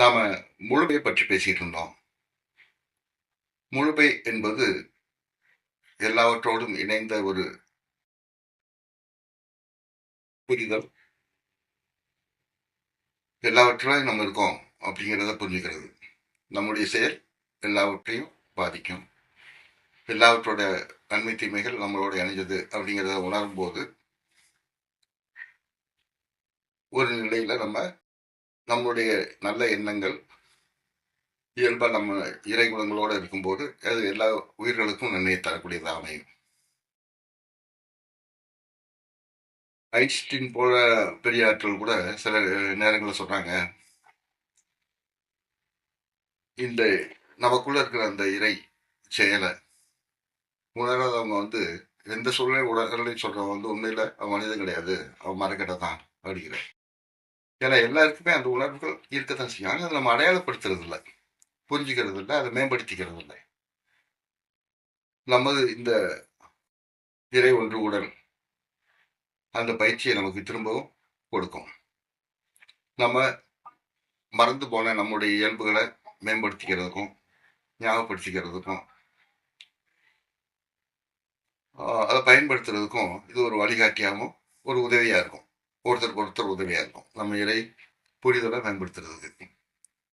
நாம் முழுமை பற்றி பேசிகிட்டு இருந்தோம் முழுமை என்பது எல்லாவற்றோடும் இணைந்த ஒரு புரிதல். எல்லாவற்றிலும் நம்ம இருக்கோம் அப்படிங்கிறத புரிஞ்சுக்கிறது. நம்முடைய செயல் எல்லாவற்றையும் பாதிக்கும். எல்லாவற்றோட நன்மை தீமைகள் நம்மளோட இணைஞ்சது அப்படிங்கிறத உணரும்போது ஒரு நிலையில் நம்ம நம்முடைய நல்ல எண்ணங்கள் இயல்பாக நம்ம இறை குணங்களோட இருக்கும்போது அது எல்லா உயிர்களுக்கும் நன்மையை தரக்கூடியதாக அமையும். ஐன்ஸ்டீன் போல பெரிய ஆற்றல் கூட சில நேரங்களில் சொல்றாங்க இந்த நமக்குள்ள இருக்கிற அந்த இறை செயலை உணராதவங்க வந்து எந்த சூழ்நிலை உணரலையும் சொல்றவங்க வந்து உண்மையில அவன் மனிதன் கிடையாது அவன் மரக்கட்டை தான் அப்படிங்கிற ஏன்னா எல்லாருக்குமே அந்த உணர்வுகள் இருக்கத்தான் செய்யும். ஆனால் அதை நம்ம அடையாளப்படுத்துறது இல்லை புரிஞ்சுக்கிறது இல்லை அதை மேம்படுத்திக்கிறது இல்லை நமது இந்த இறை ஒன்று உடல் அந்த பயிற்சியை நமக்கு திரும்பவும் கொடுக்கும். நம்ம மறந்து போன நம்முடைய இயல்புகளை மேம்படுத்திக்கிறதுக்கும் ஞாபகப்படுத்திக்கிறதுக்கும் அதை பயன்படுத்துறதுக்கும் இது ஒரு வழிகாட்டியாகவும் ஒரு உதவியாக இருக்கும். ஒருத்தருக்கு ஒருத்தர் உதவியாக இருக்கும். நம்ம இறை புரிதலை மேம்படுத்துறதுக்கு